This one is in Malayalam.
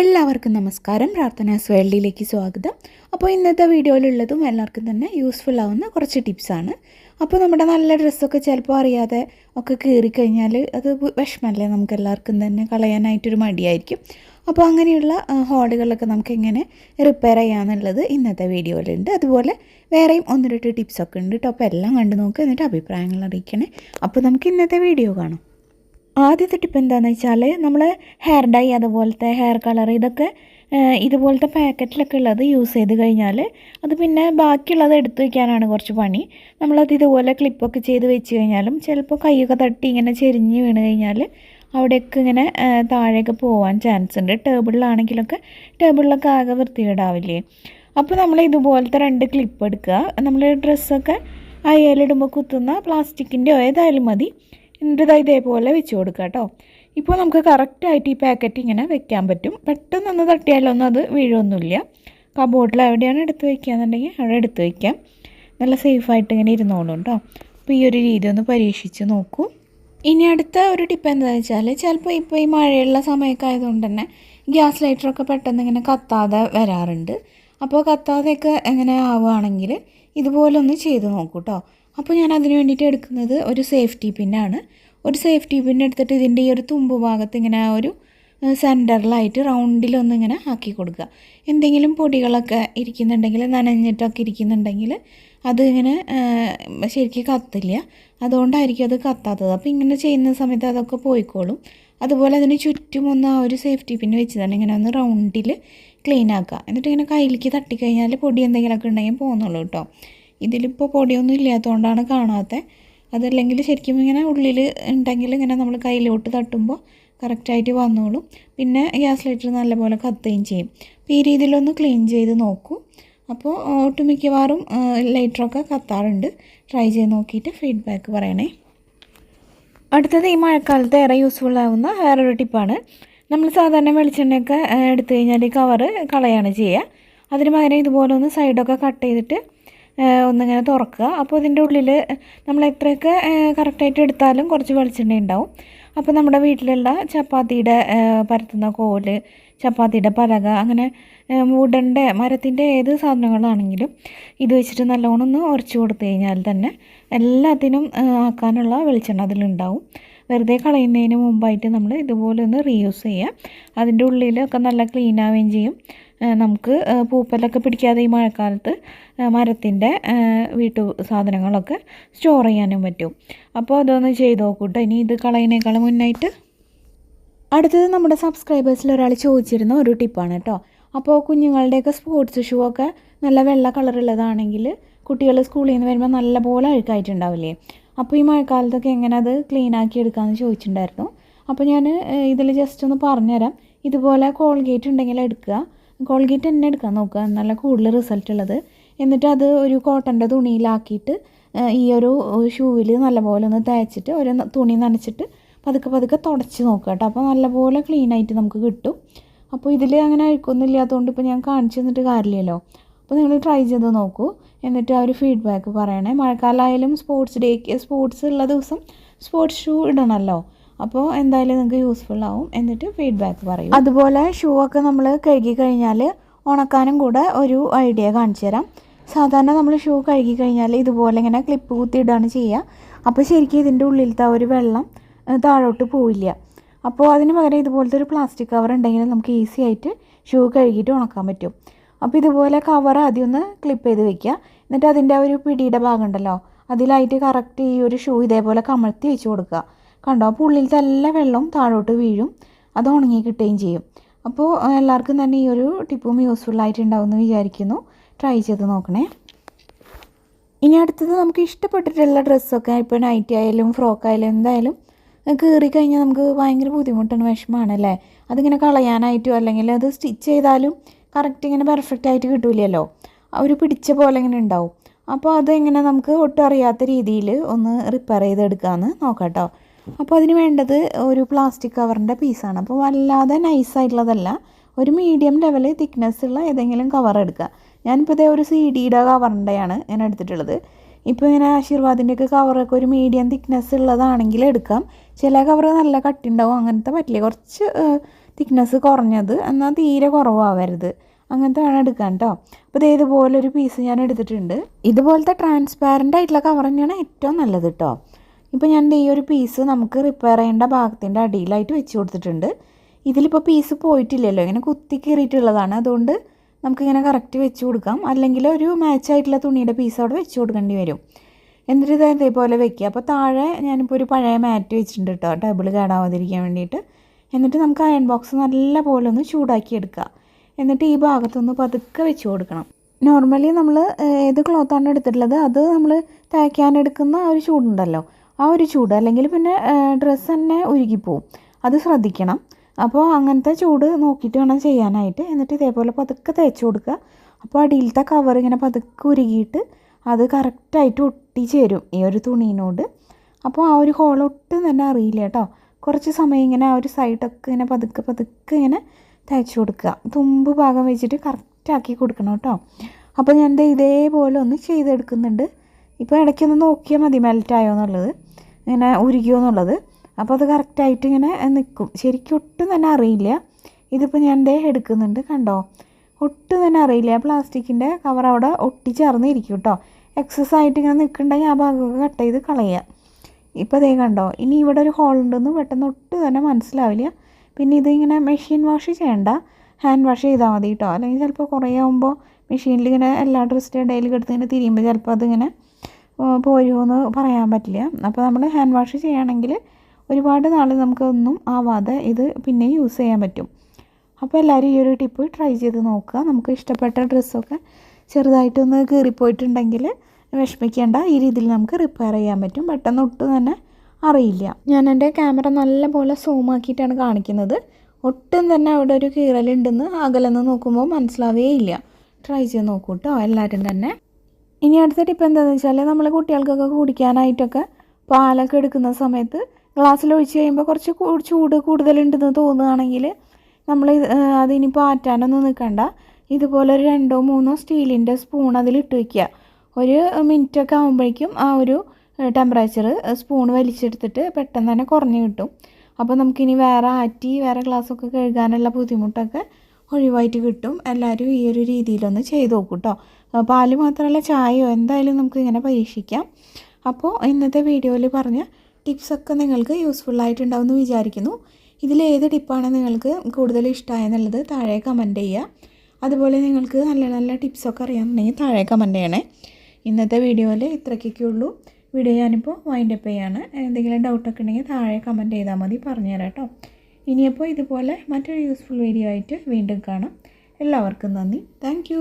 എല്ലാവർക്കും നമസ്കാരം. പ്രാർത്ഥനാസ് വേൾഡിലേക്ക് സ്വാഗതം. അപ്പോൾ ഇന്നത്തെ വീഡിയോയിലുള്ളതും എല്ലാവർക്കും തന്നെ യൂസ്ഫുൾ ആവുന്ന കുറച്ച് ടിപ്സാണ് അപ്പോൾ നമ്മുടെ നല്ല ഡ്രസ്സൊക്കെ ചിലപ്പോൾ അറിയാതെ ഒക്കെ കീറിക്കഴിഞ്ഞാൽ അത് വിഷമല്ലേ? നമുക്ക് എല്ലാവർക്കും തന്നെ കളയാനായിട്ടൊരു മടിയായിരിക്കും. അപ്പോൾ അങ്ങനെയുള്ള ഹോളുകളൊക്കെ നമുക്ക് എങ്ങനെ റിപ്പയർ ചെയ്യാമെന്നുള്ളത് ഇന്നത്തെ വീഡിയോയിലുണ്ട്. അതുപോലെ വേറെയും ഒന്ന് രണ്ട് ടിപ്സൊക്കെ ഉണ്ട്. കേട്ടോ അപ്പോൾ എല്ലാം കണ്ടു നോക്കുക എന്നിട്ട് അഭിപ്രായങ്ങൾ അറിയിക്കണേ. അപ്പോൾ നമുക്ക് ഇന്നത്തെ വീഡിയോ കാണാം. ആദ്യത്തെ ടിപ്പ് എന്താണെന്ന് വെച്ചാൽ നമ്മൾ ഹെയർ ഡൈ അതുപോലത്തെ ഹെയർ കളർ ഇതൊക്കെ ഇതുപോലത്തെ പാക്കറ്റിലൊക്കെ ഉള്ളത് യൂസ് ചെയ്ത് കഴിഞ്ഞാൽ അത് പിന്നെ ബാക്കിയുള്ളത് എടുത്തു വയ്ക്കാനാണ് കുറച്ച് പണി. നമ്മളത് ഇതുപോലെ ക്ലിപ്പൊക്കെ ചെയ്ത് വെച്ച് കഴിഞ്ഞാലും ചിലപ്പോൾ കൈയൊക്കെ തട്ടി ഇങ്ങനെ ചെരിഞ്ഞ് വീണ് കഴിഞ്ഞാൽ അവിടെയൊക്കെ ഇങ്ങനെ താഴേക്ക് പോകാൻ ചാൻസ് ഉണ്ട്. ടേബിളിലാണെങ്കിലൊക്കെ ടേബിളിലൊക്കെ ആകെ വൃത്തികേടാവില്ലേ? അപ്പോൾ നമ്മൾ ഇതുപോലത്തെ രണ്ട് ക്ലിപ്പ് എടുക്കുക. നമ്മൾ ഡ്രസ്സൊക്കെ അയലിടുമ്പോൾ കുത്തുന്ന പ്ലാസ്റ്റിക്കിന്റെയോ ഏതായാലും മതി. എന്നിട്ട് ഇതേപോലെ വെച്ച് കൊടുക്കുക കേട്ടോ. ഇപ്പോൾ നമുക്ക് കറക്റ്റായിട്ട് ഈ പാക്കറ്റ് ഇങ്ങനെ വെക്കാൻ പറ്റും. പെട്ടെന്നൊന്ന് തട്ടിയാലൊന്നും അത് വീഴൊന്നുമില്ല. കബോർഡിൽ എവിടെയാണ് എടുത്ത് വയ്ക്കുകയെന്നുണ്ടെങ്കിൽ അവിടെ എടുത്ത് വയ്ക്കാം നല്ല സേഫായിട്ട് ഇങ്ങനെ ഇരുന്നോളും കേട്ടോ. അപ്പോൾ ഈ ഒരു രീതി ഒന്ന് പരീക്ഷിച്ച് നോക്കൂ. ഇനി അടുത്ത ഒരു ടിപ്പ് എന്താണെന്ന് വെച്ചാൽ ചിലപ്പോൾ ഇപ്പോൾ ഈ മഴയുള്ള സമയമൊക്കെ ആയതുകൊണ്ട് തന്നെ ഗ്യാസ് ലൈറ്ററൊക്കെ പെട്ടെന്ന് ഇങ്ങനെ കത്താതെ വരാറുണ്ട്. അപ്പോൾ കത്താതെയൊക്കെ എങ്ങനെ ആവുകയാണെങ്കിൽ ഇതുപോലെ ഒന്ന് ചെയ്ത് നോക്കൂ കേട്ടോ. അപ്പോൾ ഞാൻ അതിന് വേണ്ടിയിട്ട് എടുക്കുന്നത് ഒരു സേഫ്റ്റി പിന്നാണ് ഒരു സേഫ്റ്റി പിൻ എടുത്തിട്ട് ഇതിന്റെ ഈ ഒരു തുമ്പ് ഭാഗത്ത് ഇങ്ങനെ ഒരു സെന്ററിലായിട്ട് റൗണ്ടിലൊന്നും ഇങ്ങനെ ആക്കി കൊടുക്കുക. എന്തെങ്കിലും പൊടികളൊക്കെ ഇരിക്കുന്നുണ്ടെങ്കിൽ നനഞ്ഞിട്ടൊക്കെ ഇരിക്കുന്നുണ്ടെങ്കിൽ അത് ഇങ്ങനെ ശരിക്കും കത്തില്ല. അതുകൊണ്ടായിരിക്കും അത് കത്താത്തത്. അപ്പോൾ ഇങ്ങനെ ചെയ്യുന്ന സമയത്ത് അതൊക്കെ പോയിക്കോളും. അതുപോലെ അതിന് ചുറ്റും ഒന്ന് ആ ഒരു സേഫ്റ്റി പിന്നെ വെച്ച് തന്നെ ഇങ്ങനെ ഒന്ന് റൗണ്ടിൽ ക്ലീൻ ആക്കുക. എന്നിട്ട് ഇങ്ങനെ കയ്യിലേക്ക് തട്ടിക്കഴിഞ്ഞാൽ പൊടി എന്തെങ്കിലുമൊക്കെ ഉണ്ടെങ്കിൽ പോകുന്നുള്ളൂ കേട്ടോ. ഇതിലിപ്പോൾ പൊടിയൊന്നും ഇല്ലാത്തതുകൊണ്ടാണ് കാണാത്തത് അതല്ലെങ്കിൽ ശരിക്കും ഇങ്ങനെ ഉള്ളിൽ ഉണ്ടെങ്കിൽ ഇങ്ങനെ നമ്മൾ കയ്യിലോട്ട് തട്ടുമ്പോൾ കറക്റ്റായിട്ട് വന്നോളും. പിന്നെ ഗ്യാസ് ലൈറ്റർ നല്ലപോലെ കത്തുകയും ചെയ്യും. അപ്പോൾ ഈ രീതിയിലൊന്ന് ക്ലീൻ ചെയ്ത് നോക്കൂ. അപ്പോൾ ഒട്ടുമിക്കവാറും ലൈറ്ററൊക്കെ കത്താറുണ്ട്. ട്രൈ ചെയ്ത് നോക്കിയിട്ട് ഫീഡ്ബാക്ക് പറയണേ. അടുത്തത് ഈ മഴക്കാലത്ത് ഏറെ യൂസ്ഫുൾ ആവുന്ന വേറൊരു ടിപ്പാണ് നമ്മൾ സാധാരണ വെളിച്ചെണ്ണയൊക്കെ എടുത്തു കഴിഞ്ഞാൽ ഈ കവറ് കളയാണ് ചെയ്യുക. അതിന് പകരം ഇതുപോലെ ഒന്ന് സൈഡൊക്കെ കട്ട് ചെയ്തിട്ട് ഒന്നിങ്ങനെ തുറക്കുക. അപ്പോൾ ഇതിന്റെ ഉള്ളിൽ നമ്മൾ എത്രയൊക്കെ കറക്റ്റായിട്ട് എടുത്താലും കുറച്ച് വെളിച്ചെണ്ണ ഉണ്ടാവും. അപ്പോൾ നമ്മുടെ വീട്ടിലുള്ള ചപ്പാത്തിയുടെ പരത്തുന്ന കോൽ ചപ്പാത്തിയുടെ പലക അങ്ങനെ വുഡന്റെ മരത്തിന്റെ ഏത് സാധനങ്ങളാണെങ്കിലും ഇത് വെച്ചിട്ട് നല്ലോണം ഒന്ന് ഉറച്ചു കൊടുത്തു കഴിഞ്ഞാൽ തന്നെ എല്ലാത്തിനും ആക്കാനുള്ള വെളിച്ചെണ്ണ അതിലുണ്ടാവും. വെറുതെ കളയുന്നതിന് മുമ്പായിട്ട് നമ്മൾ ഇതുപോലെ ഒന്ന് റീയൂസ് ചെയ്യാം. അതിന്റെ ഉള്ളിലൊക്കെ നല്ല ക്ലീൻ ആവുകയും ചെയ്യും. നമുക്ക് പൂപ്പലൊക്കെ പിടിക്കാതെ ഈ മഴക്കാലത്ത് മരത്തിന്റെ വീട്ടു സാധനങ്ങളൊക്കെ സ്റ്റോർ ചെയ്യാനും പറ്റും. അപ്പോൾ അതൊന്ന് ചെയ്ത് നോക്കൂട്ടോ. ഇനി ഇത് കളയുന്നേക്കാളും മുന്നായിട്ട്. അടുത്തത് നമ്മുടെ സബ്സ്ക്രൈബേഴ്സിൽ ഒരാൾ ചോദിച്ചിരുന്ന ഒരു ടിപ്പാണ് കേട്ടോ. അപ്പോൾ കുഞ്ഞുങ്ങളുടെയൊക്കെ സ്പോർട്സ് ഷൂ ഒക്കെ നല്ല വെള്ള കളറുള്ളതാണെങ്കിൽ കുട്ടികൾ സ്കൂളിൽ നിന്ന് വരുമ്പോൾ നല്ലപോലെ അഴുക്കായിട്ടുണ്ടാവില്ലേ? അപ്പോൾ ഈ മഴക്കാലത്തൊക്കെ എങ്ങനെ അത് ക്ലീൻ ആക്കി എടുക്കാമെന്ന് ചോദിച്ചിട്ടുണ്ടായിരുന്നു. അപ്പോൾ ഞാൻ ഇതിൽ ജസ്റ്റ് ഒന്ന് പറഞ്ഞുതരാം. ഇതുപോലെ കോൾഗേറ്റ് ഉണ്ടെങ്കിൽ എടുക്കുക. കോൾഗേറ്റ് തന്നെ എടുക്കാൻ നോക്കുക. നല്ല കൂടുതൽ റിസൾട്ട് ഉള്ളത്. എന്നിട്ട് അത് ഒരു കോട്ടന്റെ തുണിയിലാക്കിയിട്ട് ഈ ഒരു ഷൂവിൽ നല്ലപോലെ ഒന്ന് തേച്ചിട്ട് ഒരു തുണി നനച്ചിട്ട് പതുക്കെ പതുക്കെ തുടച്ച് നോക്കുക കേട്ടോ. അപ്പോൾ നല്ലപോലെ ക്ലീൻ ആയിട്ട് നമുക്ക് കിട്ടും. അപ്പോൾ ഇതിൽ അങ്ങനെ അഴുക്കൊന്നും ഇല്ലാത്തതുകൊണ്ട് ഇപ്പോൾ ഞാൻ കാണിച്ചു തന്നിട്ട് കാര്യമില്ലല്ലോ. അപ്പോൾ നിങ്ങൾ ട്രൈ ചെയ്ത് നോക്കൂ. എന്നിട്ട് ആ ഒരു ഫീഡ്ബാക്ക് പറയണേ. മഴക്കാലമായാലും സ്പോർട്സ് ഡേക്ക് സ്പോർട്സ് ഉള്ള ദിവസം സ്പോർട്സ് ഷൂ ഇടണമല്ലോ അപ്പോൾ എന്തായാലും നിങ്ങൾക്ക് യൂസ്ഫുൾ ആവും. എന്നിട്ട് ഫീഡ്ബാക്ക് പറയും. അതുപോലെ ഷൂ ഒക്കെ നമ്മൾ കഴുകി കഴിഞ്ഞാൽ ഉണക്കാനും കൂടെ ഒരു ഐഡിയ കാണിച്ചു തരാം. സാധാരണ നമ്മൾ ഷൂ കഴുകി കഴിഞ്ഞാൽ ഇതുപോലെ ഇങ്ങനെ ക്ലിപ്പ് കുത്തിയിടാണ് ചെയ്യുക. അപ്പോൾ ശരിക്കും ഇതിന്റെ ഉള്ളിലത്തെ ഒരു വെള്ളം താഴോട്ട് പോവില്ല. അപ്പോൾ അതിന് പകരം ഇതുപോലത്തെ ഒരു പ്ലാസ്റ്റിക് കവർ ഉണ്ടെങ്കിൽ നമുക്ക് ഈസി ആയിട്ട് ഷൂ കഴുകിയിട്ട് ഉണക്കാൻ പറ്റും. അപ്പോൾ ഇതുപോലെ കവർ ആദ്യം ഒന്ന് ക്ലിപ്പ് ചെയ്ത് വെക്കുക. എന്നിട്ട് അതിന്റെ ഒരു പിടിയുടെ ഭാഗം ഉണ്ടല്ലോ അതിലായിട്ട് കറക്റ്റ് ഈ ഒരു ഷൂ ഇതേപോലെ കമഴ്ത്തി വെച്ച് കൊടുക്കുക. കണ്ടോ? അപ്പോൾ ഉള്ളിലത്തെ എല്ലാ വെള്ളവും താഴോട്ട് വീഴും. അത് ഉണങ്ങി കിട്ടുകയും ചെയ്യും. അപ്പോൾ എല്ലാവർക്കും തന്നെ ഈ ഒരു ടിപ്പും ആയിട്ടുണ്ടാവും എന്ന് വിചാരിക്കുന്നു. ട്രൈ ചെയ്ത് നോക്കണേ. ഇനി അടുത്തത് നമുക്ക് ഇഷ്ടപ്പെട്ടിട്ടുള്ള ഡ്രസ്സൊക്കെ ഇപ്പോൾ നൈറ്റി ആയാലും ഫ്രോക്ക് ആയാലും എന്തായാലും കീറി കഴിഞ്ഞാൽ നമുക്ക് ഭയങ്കര ബുദ്ധിമുട്ടാണ് വിഷമമാണ് അല്ലേ? അതിങ്ങനെ കളയാനായിട്ടോ അല്ലെങ്കിൽ അത് സ്റ്റിച്ച് ചെയ്താലും കറക്റ്റ് ഇങ്ങനെ പെർഫെക്റ്റ് ആയിട്ട് കിട്ടൂലല്ലോ. അവർ പിടിച്ച പോലെ ഇങ്ങനെ ഉണ്ടാവും. അപ്പോൾ അതെങ്ങനെ നമുക്ക് ഒട്ടും അറിയാത്ത രീതിയിൽ ഒന്ന് റിപ്പയർ ചെയ്തെടുക്കാമെന്ന് നോക്കാം കേട്ടോ അപ്പോൾ അതിന് വേണ്ടത് ഒരു പ്ലാസ്റ്റിക് കവറിന്റെ പീസാണ് അപ്പോൾ വല്ലാതെ നൈസായിട്ടുള്ളതല്ല ഒരു മീഡിയം ലെവൽ തിക്നെസ് ഉള്ള ഏതെങ്കിലും കവർ എടുക്കുക. ഞാനിപ്പോൾ ഇതേ ഒരു സി ഡിയുടെ കവറിന്റെയാണ് ഞാൻ എടുത്തിട്ടുള്ളത്. ഇപ്പോൾ ഇങ്ങനെ ആശീർവാദിന്റെയൊക്കെ കവറൊക്കെ ഒരു മീഡിയം തിക്നെസ് ഉള്ളതാണെങ്കിൽ എടുക്കാം. ചില കവർ നല്ല കട്ടി ഉണ്ടാവും. അങ്ങനത്തെ പറ്റില്ല. കുറച്ച് തിക്നെസ് കുറഞ്ഞത് എന്നാൽ തീരെ കുറവാവരുത്. അങ്ങനത്തെ വേണം എടുക്കാൻ കേട്ടോ അപ്പോൾ ഇത് ഇതുപോലെ ഒരു പീസ് ഞാൻ എടുത്തിട്ടുണ്ട്. ഇതുപോലത്തെ ട്രാൻസ്പാരന്റ് ആയിട്ടുള്ള കവർ തന്നെയാണ് ഏറ്റവും നല്ലത് കേട്ടോ ഇപ്പോൾ ഞാൻ ഈ ഒരു പീസ് നമുക്ക് റിപ്പയർ ചെയ്യേണ്ട ഭാഗത്തിന്റെ അടിയിലായിട്ട് വെച്ച് കൊടുത്തിട്ടുണ്ട്. ഇതിലിപ്പോൾ പീസ് പോയിട്ടില്ലല്ലോ. ഇങ്ങനെ കുത്തി കീറിയിട്ടുള്ളതാണ്. അതുകൊണ്ട് നമുക്കിങ്ങനെ കറക്റ്റ് വെച്ച് കൊടുക്കാം. അല്ലെങ്കിൽ ഒരു മാച്ച് ആയിട്ടുള്ള തുണിയുടെ പീസ് അവിടെ വെച്ച് കൊടുക്കേണ്ടി വരും. എന്നിട്ട് ഇത് ഇതേപോലെ വെക്കുക. അപ്പോൾ താഴെ ഞാനിപ്പോൾ ഒരു പഴയ മാറ്റ് വെച്ചിട്ടുണ്ട് കേട്ടോ ടേബിൾ കേടാവാതിരിക്കാൻ വേണ്ടിയിട്ട്. എന്നിട്ട് നമുക്ക് അയൺ ബോക്സ് നല്ല പോലെ ഒന്ന് ചൂടാക്കി എടുക്കുക. എന്നിട്ട് ഈ ഭാഗത്തൊന്ന് പതുക്കെ വെച്ച് കൊടുക്കണം. നോർമലി നമ്മൾ ഏത് ക്ലോത്താണ് എടുത്തിട്ടുള്ളത് അത് നമ്മൾ തയ്ക്കാൻ എടുക്കുന്ന ആ ഒരു ചൂടുണ്ടല്ലോ. ആ ഒരു ചൂട് അല്ലെങ്കിൽ പിന്നെ ഡ്രസ്സ് തന്നെ ഉരുകിപ്പോവും. അത് ശ്രദ്ധിക്കണം. അപ്പോൾ അങ്ങനത്തെ ചൂട് നോക്കിയിട്ട് വേണം ചെയ്യാനായിട്ട്. എന്നിട്ട് ഇതേപോലെ പതുക്കെ തേച്ച് കൊടുക്കുക. അപ്പോൾ അടിയിലത്തെ കവർ ഇങ്ങനെ പതുക്കെ ഉരുകിയിട്ട് അത് കറക്റ്റായിട്ട് ഒട്ടിച്ചേരും ഈ ഒരു തുണീനോട്. അപ്പോൾ ആ ഒരു ഹോൾ ഒട്ടും തന്നെ അറിയില്ല കേട്ടോ. കുറച്ച് സമയം ഇങ്ങനെ ആ ഒരു സൈഡൊക്കെ ഇങ്ങനെ പതുക്കെ പതുക്കെ ഇങ്ങനെ തയ്ച്ചു കൊടുക്കുക. തുമ്പ് ഭാഗം വെച്ചിട്ട് കറക്റ്റാക്കി കൊടുക്കണം കേട്ടോ. അപ്പോൾ ഞാൻ ഇതേപോലെ ഒന്ന് ചെയ്തെടുക്കുന്നുണ്ട്. ഇപ്പോൾ ഇടയ്ക്കൊന്ന് നോക്കിയാൽ മതി മെൽറ്റായോ എന്നുള്ളത്. ഇങ്ങനെ ഉരുകിയോ എന്നുള്ളത്. അപ്പോൾ അത് കറക്റ്റായിട്ട് ഇങ്ങനെ നിൽക്കും. ശരിക്കും ഒട്ടും തന്നെ അറിയില്ല. ഇതിപ്പോൾ ഞാൻ ദേ എടുക്കുന്നുണ്ട് കണ്ടോ? ഒട്ടും തന്നെ അറിയില്ല. പ്ലാസ്റ്റിക്കിന്റെ കവർ അവിടെ ഒട്ടിച്ചേർന്നിരിക്കും കേട്ടോ. എക്സസ് ആയിട്ട് ഇങ്ങനെ നിൽക്കുന്നുണ്ടെങ്കിൽ ആ ഭാഗമൊക്കെ കട്ട് ചെയ്ത് കളയുക ഇപ്പോൾ ദേ കണ്ടോ ഇനി ഇവിടെ ഒരു ഹോൾ ഉണ്ടെന്ന് പെട്ടെന്ന് ഒട്ട് തന്നെ മനസ്സിലാവില്ല. പിന്നെ ഇതിങ്ങനെ മെഷീൻ വാഷ് ചെയ്യണ്ട ഹാൻഡ് വാഷ് ചെയ്താൽ മതി കേട്ടോ അല്ലെങ്കിൽ ചിലപ്പോൾ കുറേ ആകുമ്പോൾ മെഷീനിൽ ഇങ്ങനെ എല്ലാ ഡ്രസ്സിന്റെ ഡെയിലി കിടന്ന് ഇങ്ങനെ തിരിയുമ്പോൾ ചിലപ്പോൾ അതിങ്ങനെ പോരുമെന്ന് പറയാൻ പറ്റില്ല. അപ്പോൾ നമ്മൾ ഹാൻഡ് വാഷ് ചെയ്യുകയാണെങ്കിൽ ഒരുപാട് നാൾ നമുക്കൊന്നും ആവാതെ ഇത് പിന്നെ യൂസ് ചെയ്യാൻ പറ്റും. അപ്പോൾ എല്ലാവരും ഈ ഒരു ടിപ്പ് ട്രൈ ചെയ്ത് നോക്കുക. നമുക്ക് ഇഷ്ടപ്പെട്ട ഡ്രസ്സൊക്കെ ചെറുതായിട്ടൊന്ന് കീറിപ്പോയിട്ടുണ്ടെങ്കിൽ വിഷമിക്കേണ്ട ഈ രീതിയിൽ നമുക്ക് റിപ്പയർ ചെയ്യാൻ പറ്റും. പെട്ടെന്ന് ഒട്ടും തന്നെ അറിയില്ല. ഞാൻ എന്റെ ക്യാമറ നല്ലപോലെ സൂം ആക്കിയിട്ടാണ് കാണിക്കുന്നത്. ഒട്ടും തന്നെ അവിടെ ഒരു കീറലുണ്ടെന്ന് അകലെന്ന് നോക്കുമ്പോൾ മനസ്സിലാവേ ഇല്ല ട്രൈ ചെയ്ത് നോക്കൂ കേട്ടോ എല്ലാവരും തന്നെ. ഇനി അടുത്ത ടിപ്പ് എന്താണെന്ന് വെച്ചാൽ നമ്മൾ കുട്ടികൾക്കൊക്കെ കുടിക്കാനായിട്ടൊക്കെ പാലൊക്കെ എടുക്കുന്ന സമയത്ത് ഗ്ലാസ്സിൽ ഒഴിച്ച് കഴിയുമ്പോൾ കുറച്ച് ചൂട് കൂടുതലുണ്ടെന്ന് തോന്നുകയാണെങ്കിൽ നമ്മൾ അതിനിപ്പോൾ ആറ്റാനൊന്നും നിൽക്കണ്ട. ഇതുപോലെ ഒരു രണ്ടോ മൂന്നോ സ്റ്റീലിന്റെ സ്പൂൺ അതിലിട്ട് വയ്ക്കുക ഒരു മിനിറ്റൊക്കെ ആകുമ്പോഴേക്കും ആ ഒരു ടെമ്പറേച്ചർ സ്പൂൺ വലിച്ചെടുത്തിട്ട് പെട്ടെന്ന് തന്നെ കുറഞ്ഞു കിട്ടും. അപ്പോൾ നമുക്കിനി വേറെ ആറ്റി വേറെ ഗ്ലാസ്സൊക്കെ കഴുകാനുള്ള ബുദ്ധിമുട്ടൊക്കെ ഒഴിവായിട്ട് കിട്ടും. എല്ലാവരും ഈ ഒരു രീതിയിലൊന്ന് ചെയ്ത് നോക്കും കേട്ടോ പാൽ മാത്രമല്ല ചായയോ എന്തായാലും നമുക്ക് ഇങ്ങനെ പരീക്ഷിക്കാം. അപ്പോൾ ഇന്നത്തെ വീഡിയോയിൽ പറഞ്ഞ ടിപ്സൊക്കെ നിങ്ങൾക്ക് യൂസ്ഫുൾ ആയിട്ടുണ്ടാവുമെന്ന് വിചാരിക്കുന്നു. ഇതിലേത് ടിപ്പാണ് നിങ്ങൾക്ക് കൂടുതൽ ഇഷ്ടമായെന്നുള്ളത് താഴെ കമന്റ് ചെയ്യുക. അതുപോലെ നിങ്ങൾക്ക് നല്ല നല്ല ടിപ്സൊക്കെ അറിയാമെന്നുണ്ടെങ്കിൽ താഴെ കമന്റ് ചെയ്യണേ. ഇന്നത്തെ വീഡിയോയിൽ ഇത്രയ്ക്കൊക്കെ ഉള്ളൂ. വീഡിയോ ഞാനിപ്പോൾ വൈൻഡപ്പ് ചെയ്യാണ്. എന്തെങ്കിലും ഡൗട്ടൊക്കെ ഉണ്ടെങ്കിൽ താഴെ കമന്റ് ചെയ്താൽ മതി. പറഞ്ഞുതരാം കേട്ടോ. ഇനിയപ്പോൾ ഇതുപോലെ മറ്റൊരു യൂസ്ഫുൾ വീഡിയോ ആയിട്ട് വീണ്ടും കാണാം. എല്ലാവർക്കും നന്ദി. താങ്ക്